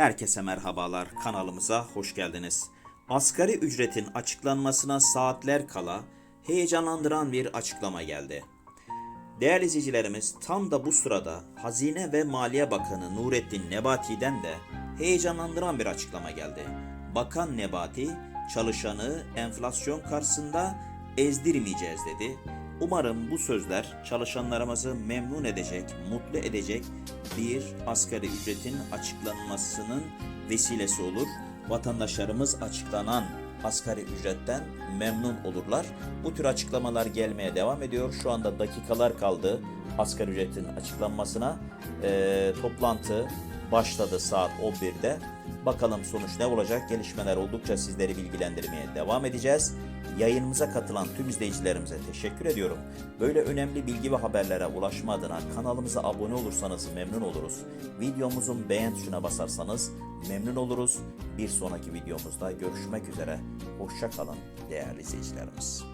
Herkese merhabalar, kanalımıza hoş geldiniz. Asgari ücretin açıklanmasına saatler kala heyecanlandıran bir açıklama geldi. Değerli izleyicilerimiz tam da bu sırada Hazine ve Maliye Bakanı Nurettin Nebati'den de heyecanlandıran bir açıklama geldi. Bakan Nebati çalışanı enflasyon karşısında ezdirmeyeceğiz dedi. Umarım bu sözler çalışanlarımızı memnun edecek, mutlu edecek bir asgari ücretin açıklanmasının vesilesi olur. Vatandaşlarımız açıklanan asgari ücretten memnun olurlar. Bu tür açıklamalar gelmeye devam ediyor. Şu anda dakikalar kaldı asgari ücretin açıklanmasına. Ee, toplantı başladı saat 11'de. Bakalım sonuç ne olacak? Gelişmeler oldukça sizleri bilgilendirmeye devam edeceğiz. Yayınımıza katılan tüm izleyicilerimize teşekkür ediyorum. Böyle önemli bilgi ve haberlere ulaşma adına kanalımıza abone olursanız memnun oluruz. Videomuzun beğen tuşuna basarsanız memnun oluruz. Bir sonraki videomuzda görüşmek üzere. Hoşça kalın değerli izleyicilerimiz.